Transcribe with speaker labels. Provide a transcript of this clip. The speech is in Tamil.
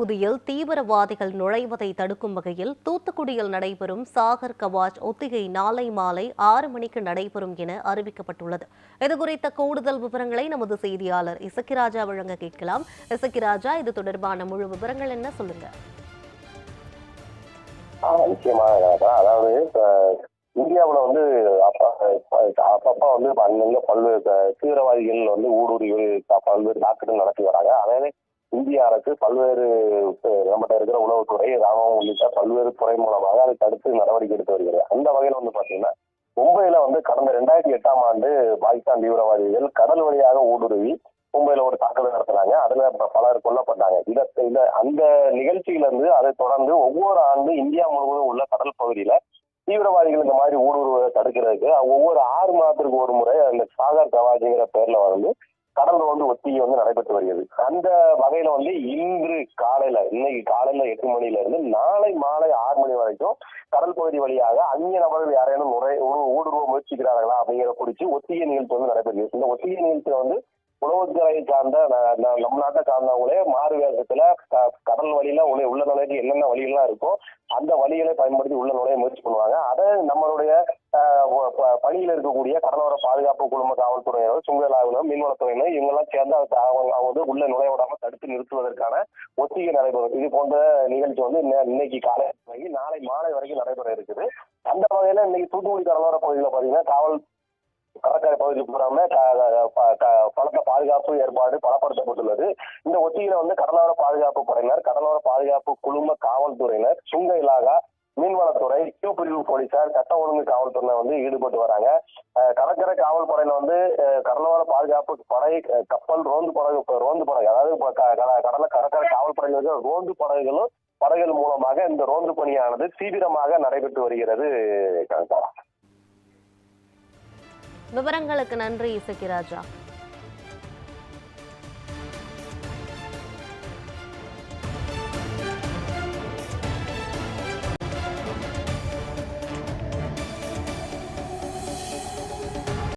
Speaker 1: பகுதியில் தீவிரவாதிகள் நுழைவதை தடுக்கும் வகையில் தூத்துக்குடியில் நடைபெறும் சாகர் கவாஜ் ஒத்திகை நாளை மாலை ஆறு மணிக்கு நடைபெறும் என அறிவிக்கப்பட்டுள்ளது. இதுகுறித்த கூடுதல் விவரங்களை நமது செய்தியாளர் இசக்கிராஜா வழங்க கேட்கலாம். இசக்கிராஜா இது தொடர்பான முழு விவரங்கள் என்ன சொல்லுங்க.
Speaker 2: அதாவது இந்தியாவில் வந்து அப்ப அப்ப- வந்து அங்கங்க பல்வேறு தீவிரவாதிகள் வந்து ஊடுருவி பல்வேறு தாக்குதல் நடத்தி வராங்க. அதாவது அரசு பல்வேறு நம்மகிட்ட இருக்கிற உளவுத்துறை ராமம் உள்ளிட்ட பல்வேறு துறை மூலமாக அதை தடுத்து நடவடிக்கை எடுத்து வருகிறது. அந்த வகையில் வந்து பாத்தீங்கன்னா மும்பையில வந்து கடந்த ரெண்டாயிரத்தி எட்டாம் ஆண்டு பாகிஸ்தான் தீவிரவாதிகள் கடல் வழியாக ஊடுருவி மும்பையில ஒரு தாக்குதல் நடத்தினாங்க. அதுல பலர் கொல்லப்பட்டாங்க. இத இந்த அந்த நிகழ்ச்சியில இருந்து அதை தொடர்ந்து ஒவ்வொரு ஆண்டு இந்தியா முழுவதும் உள்ள கடல் பகுதியில தீவிரவாதிகள் இந்த மாதிரி ஊடுருவதை தடுக்கிறதுக்கு ஒவ்வொரு ஆறு மாதத்திற்கு ஒரு முறை அந்த சாகர் கவாஜிங்கிற பேர்ல வந்து கடல் ரோந்து ஒத்திகை வந்து நடைபெற்று வருகிறது. அந்த வகையில வந்து இன்று காலையில இன்னைக்கு காலையில எட்டு மணில இருந்து நாளை மாலை ஆறு மணி வரைக்கும் கடல் பகுதி வழியாக அந்நிய நபர்கள் யாரேனும் நுழை ஊடுருவ முயற்சிக்கிறார்களா அப்படிங்கிற குறித்து ஒத்திகை நிகழ்ச்சி வந்து நடைபெறுகிறது. இந்த ஒத்திகை நிகழ்ச்சி வந்து உணவுத்துறை சார்ந்த நம்ம நாட்டை சார்ந்தவங்களே மாறு வேகத்துல க- கடல் வழியில உள்ள உள்ள நுழைக்கு என்னென்ன வழிகள்லாம் இருக்கோ அந்த வழிகளை பயன்படுத்தி உள்ள நுழைய முயற்சி பண்ணுவாங்க. அதை நம்மளுடைய ப- பணியில் இருக்கக்கூடிய கடலோர பாதுகாப்பு குழும காவல்துறையினர் சுங்கலாவினர் மீன்வளத்துறையினர் இவங்கெல்லாம் சேர்ந்து அவங்க அவங்க வந்து உள்ள நுழைய விடாம தடுத்து நிறுத்துவதற்கான ஒத்திகை நடைபெறும். இது போன்ற நிகழ்ச்சி வந்து இன்ன- இன்னைக்கு காலை தொடங்கி நாளை மாலை வரைக்கும் நடைபெற இருக்குது. அந்த வகையில இன்னைக்கு தூத்துக்குடி கடலோர பகுதியில் பாத்தீங்கன்னா காவல் கடற்கரை பகுதி பூராம பலத்த பாதுகாப்பு ஏற்பாடு பலப்படுத்தப்பட்டுள்ளது இந்த ஒத்திகையில வந்து கடலோர பாதுகாப்பு படையினர் கடலோர பாதுகாப்பு குழும காவல்துறையினர் சுங்க இலாகா மீன்வளத்துறை கியூ பிரிவு போலீசார் சட்ட ஒழுங்கு காவல்துறை வந்து ஈடுபட்டு வராங்க. கடற்கரை காவல் படையில வந்து கடலோர பாதுகாப்பு படை கப்பல் ரோந்து படகு ரோந்து படகு அதாவது கடல கடற்கரை காவல் படையில் இருக்கிற ரோந்து படகுகளும் படகுகள் மூலமாக இந்த ரோந்து பணியானது தீவிரமாக நடைபெற்று வருகிறது
Speaker 1: விவரங்களுக்கு நன்றி இசக்கிராஜா